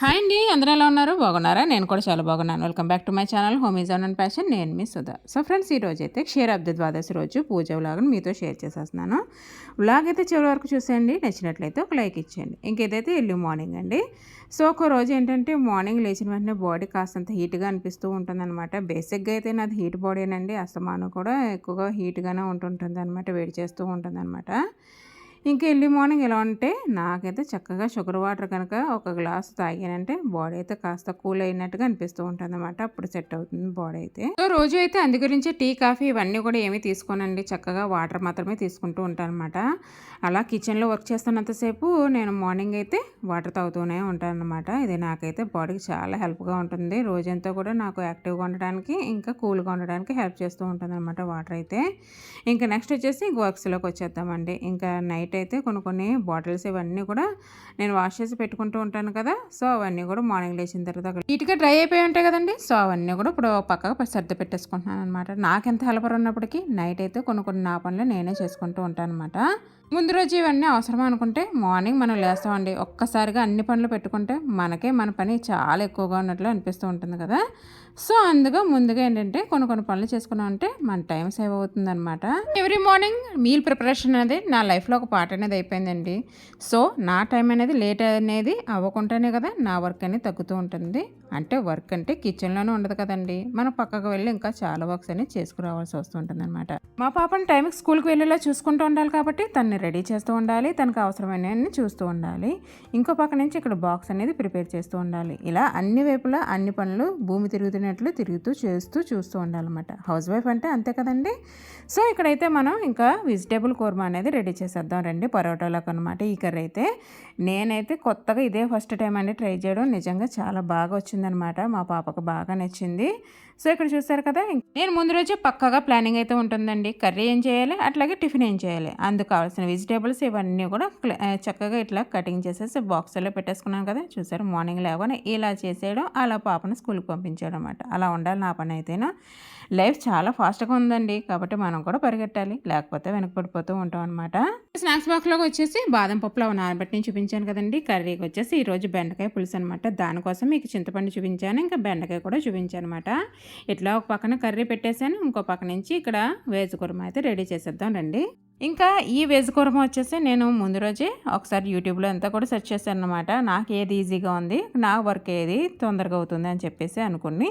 Hi అండి అందరూ ఎలా ఉన్నారు? బాగున్నారా? నేను కూడా చాలా బాగున్నాను. Welcome back to my channel home is and passion నేను మీ సుధా. సో ఫ్రెండ్స్ ఈ రోజు అయితే క్షీరాబ్ది ద్వాదశి రోజు పూజ వ్లాగ్ని మీతో షేర్ చేసేస్తున్నాను. వ్లాగ్ అయితే చివరి వరకు చూసేయండి నచ్చినట్లయితే ఒక లైక్ ఇచ్చేయండి. ఇంకేదైతే ఎర్లీ మార్నింగ్ అండి. సో ఒక రోజు ఏంటంటే మార్నింగ్ లేచిన వెంటనే బాడీ కాస్తంత హీట్గా అనిపిస్తూ ఉంటుందన్నమాట. బేసిక్గా అయితే నాది హీట్ బాడీనండి అస్తమానం కూడా ఎక్కువగా హీట్గానే ఉంటుంటుంది అనమాట వేడి చేస్తూ ఉంటుంది అనమాట ఇంకా ఎర్లీ మార్నింగ్ ఎలా ఉంటే నాకైతే చక్కగా షుగర్ వాటర్ కనుక ఒక గ్లాస్ తాగానంటే బాడీ అయితే కాస్త కూల్ అయినట్టుగా అనిపిస్తూ ఉంటుంది అనమాట అప్పుడు సెట్ అవుతుంది బాడీ అయితే. సో రోజు అయితే అందు గురించి టీ కాఫీ ఇవన్నీ కూడా ఏమీ తీసుకోనండి. చక్కగా వాటర్ మాత్రమే తీసుకుంటూ ఉంటాను అనమాట అలా కిచెన్లో వర్క్ చేస్తున్నంతసేపు నేను మార్నింగ్ అయితే వాటర్ తాగుతూనే ఉంటాను అనమాట ఇది నాకైతే బాడీకి చాలా హెల్ప్గా ఉంటుంది. రోజంతా కూడా నాకు యాక్టివ్గా ఉండడానికి ఇంకా కూల్గా ఉండడానికి హెల్ప్ చేస్తూ ఉంటుంది అనమాట వాటర్ అయితే. ఇంకా నెక్స్ట్ వచ్చేసి వర్క్స్లోకి వచ్చేద్దామండి. ఇంకా నైట్ అయితే కొన్ని కొన్ని బాటిల్స్ ఇవన్నీ కూడా నేను వాష్ చేసి పెట్టుకుంటూ ఉంటాను కదా సో అవన్నీ కూడా మార్నింగ్ లేచిన తర్వాత నీట్గా డ్రై అయిపోయి ఉంటాయి కదండి. సో అవన్నీ కూడా ఇప్పుడు పక్కగా సర్ది పెట్టేసుకుంటున్నాను అనమాట నాకెంత హెల్పర్ ఉన్నప్పటికీ నైట్ అయితే కొన్ని కొన్ని నా పనులు నేనే చేసుకుంటూ ఉంటాను అనమాట ముందు రోజు ఇవన్నీ అవసరం అనుకుంటే మార్నింగ్ మనం లేస్తామండి. ఒక్కసారిగా అన్ని పనులు పెట్టుకుంటే మనకే మన పని చాలా ఎక్కువగా ఉన్నట్లు అనిపిస్తూ ఉంటుంది కదా. సో అందుగా ముందుగా ఏంటంటే కొన్ని కొన్ని పనులు చేసుకున్నాం అంటే మన టైం సేవ్ అవుతుంది అనమాట ఎవ్రీ మార్నింగ్ మీల్ ప్రిపరేషన్ అనేది నా లైఫ్లో ఒక పార్ట్ అనేది అయిపోయిందండి. సో నా టైం అనేది లేట్ అనేది అవ్వకుండానే కదా నా వర్క్ అనేది తగ్గుతూ ఉంటుంది. అంటే వర్క్ అంటే కిచెన్లోనే ఉండదు కదండి. మనం పక్కకు వెళ్ళి ఇంకా చాలా వర్క్స్ అనేది చేసుకురావాల్సి వస్తుంటుంది అనమాట మా పాపని టైంకి స్కూల్కి వెళ్ళేలా చూసుకుంటూ ఉండాలి కాబట్టి తన రెడీ చేస్తూ ఉండాలి తనకు అవసరమైనవన్నీ చూస్తూ ఉండాలి. ఇంకో పక్క నుంచి ఇక్కడ బాక్స్ అనేది ప్రిపేర్ చేస్తూ ఉండాలి. ఇలా అన్ని వైపులా అన్ని పనులు భూమి తిరుగుతున్నట్లు తిరుగుతూ చేస్తూ చూస్తూ ఉండాలన్నమాట. హౌస్ వైఫ్ అంటే అంతే కదండి? సో ఇక్కడైతే మనం ఇంకా వెజిటేబుల్ కూర్మా అనేది రెడీ చేసేద్దాం. రండి పరోటాలకు అనమాట ఈ కర్రీ అయితే. నేనైతే కొత్తగా ఇదే ఫస్ట్ టైం అండి ట్రై చేయడం. నిజంగా చాలా బాగా వచ్చిందనమాట మా పాపకు బాగా నచ్చింది. సో ఇక్కడ చూస్తారు కదా నేను ముందు రోజే పక్కగా ప్లానింగ్ అయితే ఉంటుందండి. కర్రీ ఏం చేయాలి? అట్లాగే టిఫిన్ ఏం చేయాలి? అందుకు కావాల్సిన వెజిటేబుల్స్ ఇవన్నీ కూడా చక్కగా ఇట్లా కటింగ్ చేసేసి బాక్స్లో పెట్టేసుకున్నాను కదా చూసారు? మార్నింగ్ లేవని ఇలా చేసేయడం అలా పాపను స్కూల్కి పంపించడం అనమాట అలా ఉండాలి నా పని అయితేనా. లైఫ్ చాలా ఫాస్ట్గా ఉందండి. కాబట్టి మనం కూడా పరిగెట్టాలి. లేకపోతే వెనకపడిపోతూ ఉంటాం అనమాట స్నాక్స్ బాక్స్లోకి వచ్చేసి బాదం పప్పులో నానబెట్టి చూపించాను కదండి. కర్రీకి వచ్చేసి ఈరోజు బెండకాయ పులుసు అనమాట దానికోసం మీకు చింతపండు చూపించాను ఇంకా బెండకాయ కూడా చూపించాను అనమాట ఇట్లా ఒక పక్కన కర్రీ పెట్టేశాను ఇంకో పక్క నుంచి ఇక్కడ వేజ్ కుర్మ అయితే రెడీ చేసేద్దాం రండి. ఇంకా ఈ వెజ్ కుర్మ వచ్చేసి నేను ముందు రోజే ఒకసారి యూట్యూబ్లో అంతా కూడా సెర్చ్ చేశాను అనమాట నాకు ఏది ఈజీగా ఉంది నా వర్క్ ఏది తొందరగా అవుతుంది అని చెప్పేసి అనుకుని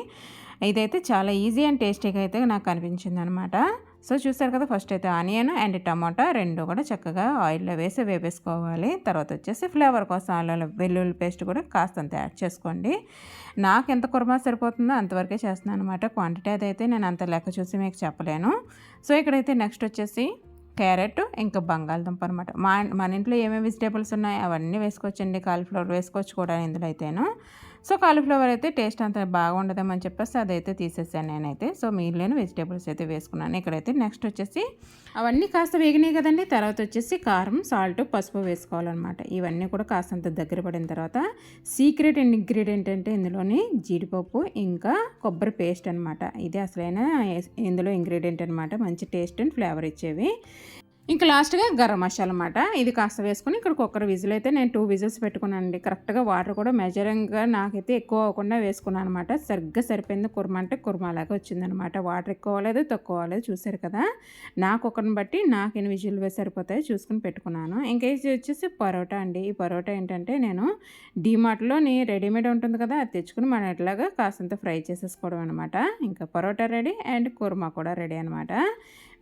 ఇదైతే చాలా ఈజీ అండ్ టేస్టీగా అయితే నాకు అనిపించింది అనమాట సో చూసారు కదా ఫస్ట్ అయితే ఆనియన్ అండ్ టమాటా రెండు కూడా చక్కగా ఆయిల్లో వేసి వేపేసుకోవాలి. తర్వాత వచ్చేసి ఫ్లేవర్ కోసం అల్లం వెల్లుల్లి పేస్ట్ కూడా కాస్తంత యాడ్ చేసుకోండి. నాకు ఎంత కుర్మా సరిపోతుందో అంతవరకే చేస్తున్నాను అనమాట క్వాంటిటీ అయితే నేను అంత లెక్క చూసి మీకు చెప్పలేను. సో ఇక్కడైతే నెక్స్ట్ వచ్చేసి క్యారెట్ ఇంకా బంగాళదుంప అనమాట మా మన ఇంట్లో ఏమేమి వెజిటేబుల్స్ ఉన్నాయి అవన్నీ వేసుకోవచ్చండి. కాలీఫ్లవర్ వేసుకోవచ్చు కూడా ఇందులో అయితేను. సో కాలీఫ్లవర్ అయితే టేస్ట్ అంత బాగుండదేమని చెప్పేసి అదైతే తీసేసాను నేనైతే. సో మిగిలిన వెజిటేబుల్స్ అయితే వేసుకున్నాను. ఇక్కడైతే నెక్స్ట్ వచ్చేసి అవన్నీ కాస్త వేగినాయి కదండి. తర్వాత వచ్చేసి కారం సాల్ట్ పసుపు వేసుకోవాలన్నమాట. ఇవన్నీ కూడా కాస్తంత దగ్గర పడిన తర్వాత సీక్రెట్ ఇంగ్రీడియంట్ అంటే ఇందులోని జీడిపప్పు ఇంకా కొబ్బరి పేస్ట్ అనమాట ఇది అసలైన ఇందులో ఇంగ్రీడియంట్ అనమాట మంచి టేస్ట్ అండ్ ఫ్లేవర్ ఇచ్చేవి. ఇంకా లాస్ట్గా గరం మసాలా అనమాట ఇది కాస్త వేసుకుని ఇక్కడ కుక్కర్ విజిల్ అయితే నేను టూ విజిల్స్ పెట్టుకున్నానండి. కరెక్ట్గా వాటర్ కూడా మెజరింగ్గా నాకైతే ఎక్కువ అవ్వకుండా వేసుకున్నాను అనమాట సరిగ్గా సరిపోయింది కుర్మ అంటే కుర్మలాగా వచ్చిందనమాట వాటర్ ఎక్కువ అవ్వలేదు తక్కువ అవ్వలేదు చూసారు కదా. నా కుక్కర్ని బట్టి నాకు ఎన్ని విజిల్ సరిపోతాయో సరిపోతాయి చూసుకుని పెట్టుకున్నాను. ఇంకా ఇది వచ్చేసి పరోటా అండి. ఈ పరోటా ఏంటంటే నేను డీమార్ట్లోని రెడీమేడ్ ఉంటుంది కదా అది తెచ్చుకుని మనం ఎట్లాగా కాస్తంత ఫ్రై చేసేసుకోవడం అనమాట ఇంకా పరోటా రెడీ అండ్ కుర్మా కూడా రెడీ అనమాట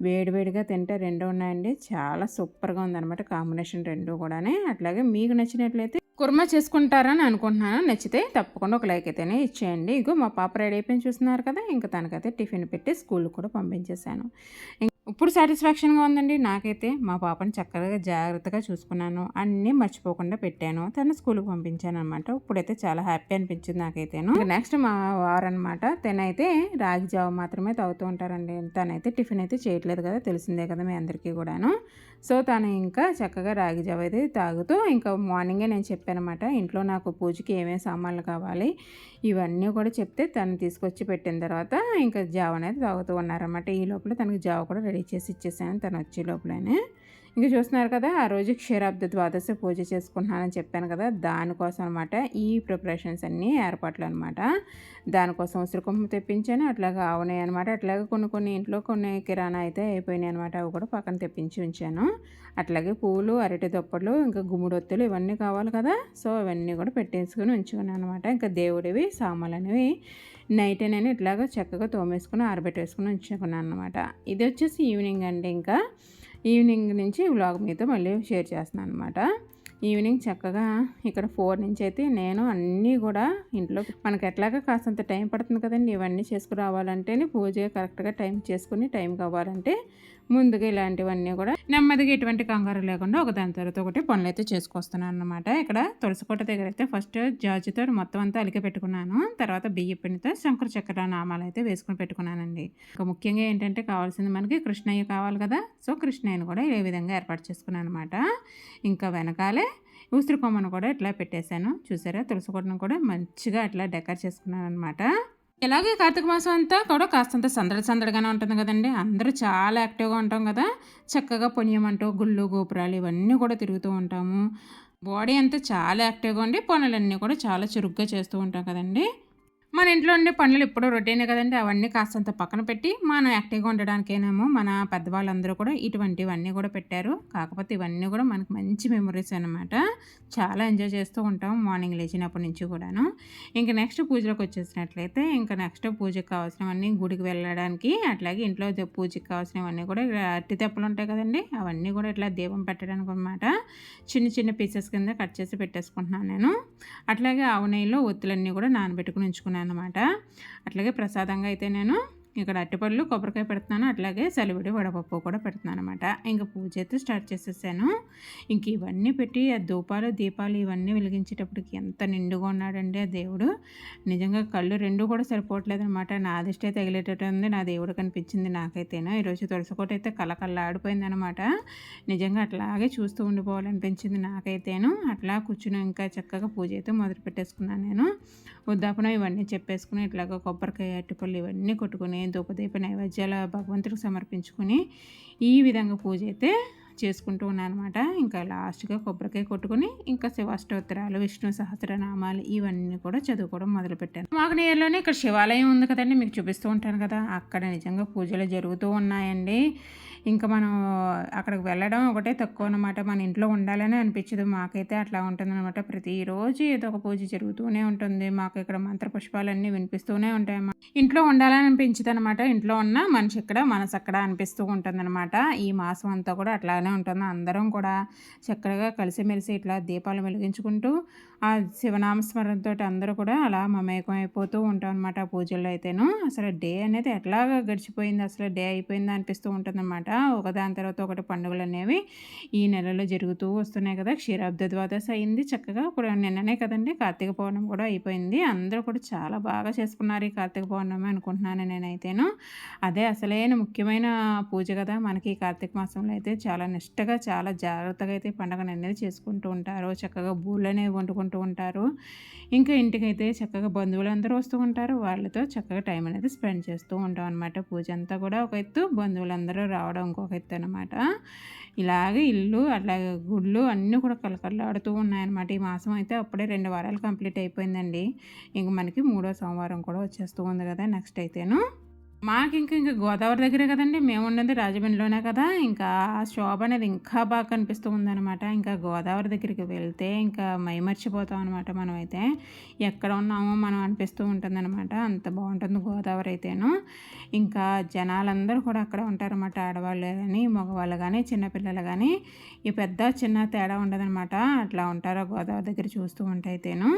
వేడివేడిగా తింటే రెండు ఉన్నాయండి. చాలా సూపర్గా ఉందన్నమాట కాంబినేషన్ రెండు కూడా అట్లాగే మీకు నచ్చినట్లయితే కుర్మా చేసుకుంటారని అనుకుంటున్నాను. నచ్చితే తప్పకుండా ఒక లైక్ అయితేనే ఇచ్చేయండి. ఇగో మా పాప రెడీ అయిపోయిన చూస్తున్నారు కదా ఇంకా తనకైతే టిఫిన్ పెట్టి స్కూల్ కూడా పంపించేశాను. ఇప్పుడు సాటిస్ఫాక్షన్గా ఉందండి. నాకైతే మా పాపని చక్కగా జాగ్రత్తగా చూసుకున్నాను. అన్నీ మర్చిపోకుండా పెట్టాను. తను స్కూల్కి పంపించాను అనమాట ఇప్పుడైతే చాలా హ్యాపీ అనిపించింది నాకైతేను. నెక్స్ట్ మా వారు అనమాట తనైతే రాగి జావ మాత్రమే తాగుతూ ఉంటారండి. తనైతే టిఫిన్ అయితే చేయట్లేదు కదా. తెలిసిందే కదా మీ అందరికీ కూడాను. సో తను ఇంకా చక్కగా రాగి జావ అయితే తాగుతూ ఇంకా మార్నింగే నేను చెప్పానమాట ఇంట్లో నాకు పూజకి ఏమేమి సామాన్లు కావాలి? ఇవన్నీ కూడా చెప్తే తను తీసుకొచ్చి పెట్టిన తర్వాత ఇంకా జావ అనేది తాగుతూ ఉన్నారన్నమాట. ఈ లోపల తనకి జావ కూడా రెడీ చేసి ఇచ్చేసాను తను వచ్చే లోపలనే. ఇంకా చూస్తున్నారు కదా ఆ రోజు క్షీరాబ్ద ద్వాదశి పూజ చేసుకుంటున్నానని చెప్పాను కదా దానికోసం అనమాట ఈ ప్రిపరేషన్స్ అన్నీ ఏర్పాట్లు అనమాట దానికోసం ఉసిరి కుంభం తెప్పించాను అట్లాగా ఆవునాయి అనమాట అట్లాగే కొన్ని కొన్ని ఇంట్లో కొన్ని కిరాణా అయితే అయిపోయినాయి అనమాట అవి కూడా పక్కన తెప్పించి ఉంచాను. అట్లాగే పూలు అరటి దుప్పట్లు ఇంకా గుమ్ముడొత్తులు ఇవన్నీ కావాలి కదా సో ఇవన్నీ కూడా పెట్టేసుకుని ఉంచుకున్నాను అనమాట ఇంకా దేవుడివి సామాన్లు అనేవి నైట్ నేను ఇట్లాగా చక్కగా తోమేసుకుని ఆరబెట్టేసుకుని ఉంచుకున్నాను అనమాట ఇది వచ్చేసి ఈవినింగ్ అండి ఇంకా. ఈవినింగ్ నుంచి వ్లాగ్ మీతో మళ్ళీ షేర్ చేస్తున్నాను అనమాట ఈవినింగ్ చక్కగా ఇక్కడ ఫోర్ నుంచి అయితే నేను అన్నీ కూడా ఇంట్లో మనకి ఎట్లాగా కాస్తంత టైం పడుతుంది కదండి ఇవన్నీ చేసుకురావాలంటేనే పూజ కరెక్ట్గా టైం చేసుకుని టైం కావాలంటే ముందుగా ఇలాంటివన్నీ కూడా నెమ్మదిగా ఎటువంటి కంగారు లేకుండా ఒక దాని తర్వాత ఒకటి పనులు అయితే చేసుకొస్తున్నాను అనమాట ఇక్కడ తులసికోట దగ్గర అయితే ఫస్ట్ జాజితో మొత్తం అంతా అలికి పెట్టుకున్నాను. తర్వాత బియ్య పిండితో శంకర చక్ర నామాలు అయితే వేసుకుని పెట్టుకున్నానండి. ఇంకా ముఖ్యంగా ఏంటంటే కావాల్సింది మనకి కృష్ణయ్య కావాలి కదా సో కృష్ణయ్యను కూడా ఏ విధంగా ఏర్పాటు చేసుకున్నాను అనమాట ఇంకా వెనకాలే ఉసిరి కొమ్మను కూడా ఇట్లా పెట్టేశాను. చూసారా? తులసి కూడా మంచిగా అట్లా డెకర్ చేసుకున్నాను అనమాట ఇలాగే కార్తీక మాసం అంతా కూడా కాస్తంత సందడి సందడిగానే ఉంటుంది కదండి. అందరూ చాలా యాక్టివ్గా ఉంటాం కదా. చక్కగా పుణ్యమంటూ గుళ్ళు గోపురాలు ఇవన్నీ కూడా తిరుగుతూ ఉంటాము. బాడీ అంతా చాలా యాక్టివ్గా ఉండి పనులన్నీ కూడా చాలా చురుగ్గా చేస్తూ ఉంటాం కదండి. మన ఇంట్లో ఉండే పనులు ఇప్పుడు రొటీనే కదండి. అవన్నీ కాస్తంత పక్కన పెట్టి మనం యాక్టివ్గా ఉండడానికేనేమో మన పెద్దవాళ్ళందరూ కూడా ఇటువంటివన్నీ కూడా పెట్టారు. కాకపోతే ఇవన్నీ కూడా మనకు మంచి మెమరీస్ అనమాట చాలా ఎంజాయ్ చేస్తూ ఉంటాం మార్నింగ్ లేచినప్పటి నుంచి కూడాను. ఇంకా నెక్స్ట్ పూజలోకి వచ్చేసినట్లయితే ఇంకా నెక్స్ట్ పూజకి కావాల్సినవన్నీ గుడికి వెళ్ళడానికి అట్లాగే ఇంట్లో పూజకి కావాల్సినవన్నీ కూడా అట్టి తెప్పలు ఉంటాయి కదండి. అవన్నీ కూడా ఇట్లా దీపం పెట్టడానికి అనమాట చిన్న చిన్న పీసెస్ కింద కట్ చేసి పెట్టేసుకుంటున్నాను నేను. అట్లాగే ఆవు నెయ్యిలో ఒత్తులన్నీ కూడా నానబెట్టుకుని ఉంచుకున్నాను. అనమాట అట్లాగే ప్రసాదంగా అయితే నేను ఇక్కడ అట్టిపళ్ళు కొబ్బరికాయ పెడుతున్నాను. అట్లాగే సలివిడి వడపప్పు కూడా పెడుతున్నాను అనమాట ఇంకా పూజ అయితే స్టార్ట్ చేసేసాను. ఇంక ఇవన్నీ పెట్టి ఆ ధూపాలు దీపాలు ఇవన్నీ వెలిగించేటప్పటికి ఎంత నిండుగా ఉన్నాడండి ఆ దేవుడు. నిజంగా కళ్ళు రెండు కూడా సరిపోవట్లేదు అనమాట నా అదిష్టే తగిలేటట్టు ఉంది. నా దేవుడు కనిపించింది నాకైతేనో. ఈరోజు తులసికోట అయితే కలకల్లా ఆడిపోయింది అనమాట నిజంగా అట్లాగే చూస్తూ ఉండిపోవాలనిపించింది నాకైతేను. అట్లా కూర్చుని ఇంకా చక్కగా పూజ అయితే మొదలు పెట్టేసుకున్నాను నేను. ఉద్దాపనం ఇవన్నీ చెప్పేసుకుని ఇట్లాగా కొబ్బరికాయ అట్టిపళ్ళు ఇవన్నీ కొట్టుకుని ధూపదీప నైవేద్యాల భగవంతుడికి సమర్పించుకొని ఈ విధంగా పూజ అయితే చేసుకుంటూ ఉన్నాను అనమాట ఇంకా లాస్ట్గా కొబ్బరికాయ కొట్టుకుని ఇంకా శివాష్టోత్తరాలు విష్ణు సహస్రనామాలు ఇవన్నీ కూడా చదువుకోవడం మొదలుపెట్టాను. మాగనీయర్లోనే ఇక్కడ శివాలయం ఉంది కదండి మీకు చూపిస్తూ ఉంటాను కదా. అక్కడ నిజంగా పూజలు జరుగుతూ ఉన్నాయండి. ఇంకా మనం అక్కడికి వెళ్ళడం ఒకటే తక్కువ అనమాట మన ఇంట్లో ఉండాలని అనిపించదు. మాకైతే అట్లా ఉంటుందన్నమాట. ప్రతిరోజు ఏదో ఒక పూజ జరుగుతూనే ఉంటుంది. మాకు ఇక్కడ మంత్ర పుష్పాలన్నీ వినిపిస్తూనే ఉంటాయి ఇంట్లో ఉండాలని అనిపించదు అనమాట ఇంట్లో ఉన్న మనిషి ఇక్కడ మనసు అక్కడ అనిపిస్తూ ఉంటుందన్నమాట. ఈ మాసం అంతా కూడా అట్లానే ఉంటుంది. అందరం కూడా చక్కగా కలిసిమెలిసి ఇట్లా దీపాలు వెలిగించుకుంటూ ఆ శివనామస్మరణతో అందరూ కూడా అలా మమేకం అయిపోతూ ఉంటాం అనమాట ఆ పూజల్లో అయితేను. అసలు డే అనేది ఎట్లాగా గడిచిపోయింది అసలు డే అయిపోయింది అనిపిస్తూ ఉంటుంది అనమాట ఒకదాని తర్వాత ఒకటి పండుగలు అనేవి ఈ నెలలో జరుగుతూ వస్తున్నాయి కదా. క్షీరాబ్ద ద్వాదశ అయింది చక్కగా ఇప్పుడు నిన్ననే కదండి కార్తీక పౌర్ణమి కూడా అయిపోయింది. అందరూ కూడా చాలా బాగా చేసుకున్నారు ఈ కార్తీక పౌర్ణమి అనుకుంటున్నాను నేనైతేను. అదే అసలైన ముఖ్యమైన పూజ కదా. మనకి ఈ కార్తీక మాసంలో అయితే చాలా నిష్టగా చాలా జాగ్రత్తగా అయితే పండుగను అనేది చేసుకుంటూ ఉంటారు. చక్కగా బూళ్ళు అనేవి వండుకుంటూ ఉంటారు. ఇంకా ఇంటికైతే చక్కగా బంధువులందరూ వస్తూ ఉంటారు. వాళ్ళతో చక్కగా టైం అనేది స్పెండ్ చేస్తూ ఉంటాం అనమాట పూజ అంతా కూడా ఒక ఎత్తు బంధువులందరూ రావడం ఇంకొక ఎత్తు అనమాట ఇలాగే ఇల్లు అట్లాగే గుళ్ళు అన్నీ కూడా కలకలాడుతూ ఉన్నాయన్నమాట. ఈ మాసం అయితే అప్పుడే రెండు వారాలు కంప్లీట్ అయిపోయిందండి. ఇంక మనకి మూడో సోమవారం కూడా వచ్చేస్తూ ఉంది కదా నెక్స్ట్ అయితేను. మాకు ఇంకా ఇంకా గోదావరి దగ్గరే కదండి. మేము ఉన్నది రాజమండ్రిలోనే కదా. ఇంకా శోభ అనేది ఇంకా బాగా కనిపిస్తూ ఉందన్నమాట. ఇంకా గోదావరి దగ్గరికి వెళ్తే ఇంకా మైమర్చిపోతాం అనమాట మనం అయితే ఎక్కడ ఉన్నామో మనం అనిపిస్తూ ఉంటుందన్నమాట. అంత బాగుంటుంది గోదావరి అయితేను. ఇంకా జనాలందరూ కూడా అక్కడ ఉంటారన్నమాట. ఆడవాళ్ళు కానీ మగవాళ్ళు కానీ చిన్నపిల్లలు కానీ ఈ పెద్ద చిన్న తేడా ఉండదన్నమాట. అట్లా ఉంటారు గోదావరి దగ్గర చూస్తూ ఉంటే అయితేను.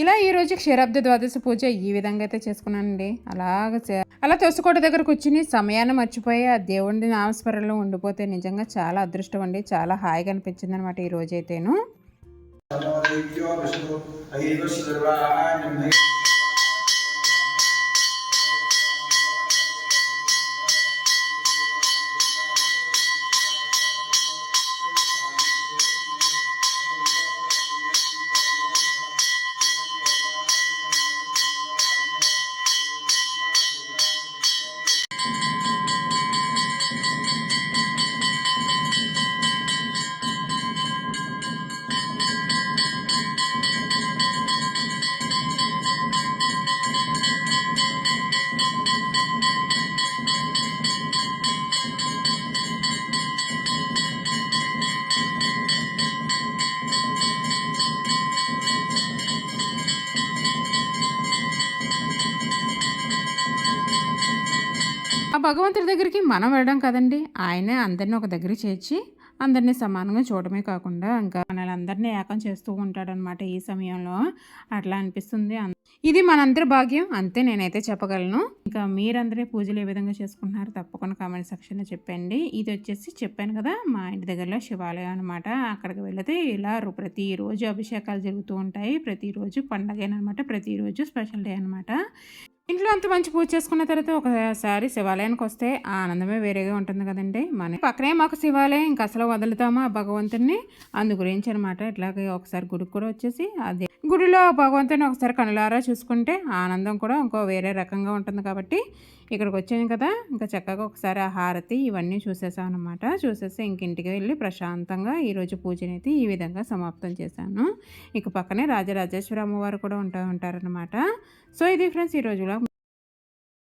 ఇలా ఈరోజు క్షీరాబ్ద ద్వాదశి పూజ ఈ విధంగా అయితే చేసుకున్నానండి. అలాగ అలా తోసుకోట దగ్గర కూర్చుని సమయాన్ని మర్చిపోయి ఆ దేవుడి నామస్మరణలో ఉండిపోతే నిజంగా చాలా అదృష్టం అండి. చాలా హాయిగా అనిపించింది అనమాట ఈ రోజైతేను. భగవంతుడి దగ్గరికి మనం వెళ్ళడం కదండి. ఆయనే అందరినీ ఒక దగ్గర చేర్చి అందరినీ సమానంగా చూడడమే కాకుండా ఇంకా మనలందరినీ ఏకం చేస్తూ ఉంటాడనమాట ఈ సమయంలో. అట్లా అనిపిస్తుంది. ఇది మనందరి భాగ్యం. అంతే నేనైతే చెప్పగలను. ఇంకా మీరందరూ పూజలు ఏ విధంగా చేసుకుంటున్నారు తప్పకుండా కామెంట్ సెక్షన్లో చెప్పండి. ఇది వచ్చేసి చెప్పాను కదా మా ఇంటి దగ్గరలో శివాలయం అనమాట అక్కడికి వెళితే ఇలా ప్రతిరోజు అభిషేకాలు జరుగుతూ ఉంటాయి. ప్రతిరోజు పండగేనమాట ప్రతిరోజు స్పెషల్ డే అనమాట ఇంట్లో అంత మంచి పూజ చేసుకున్న తర్వాత ఒకసారి శివాలయానికి వస్తే ఆనందమే వేరేగా ఉంటుంది కదండి. మన పక్కనే మాకు శివాలయం ఇంకా అసలు వదులుతామా భగవంతుడిని అందు గురించి అనమాట ఇట్లాగే ఒకసారి గుడికి కూడా వచ్చేసి అదే గుడిలో భగవంతుని ఒకసారి కనులారా చూసుకుంటే ఆనందం కూడా ఇంకో వేరే రకంగా ఉంటుంది కాబట్టి ఇక్కడికి వచ్చాను కదా. ఇంకా చక్కగా ఒకసారి ఆ హారతి ఇవన్నీ చూసేసాను అనమాట చూసేసి ఇంటికి వెళ్ళి ప్రశాంతంగా ఈరోజు పూజనైతే ఈ విధంగా సమాప్తం చేశాను. ఇక పక్కనే రాజరాజేశ్వర అమ్మవారు కూడా ఉంటా ఉంటారనమాట సో ఇది ఫ్రెండ్స్ ఈ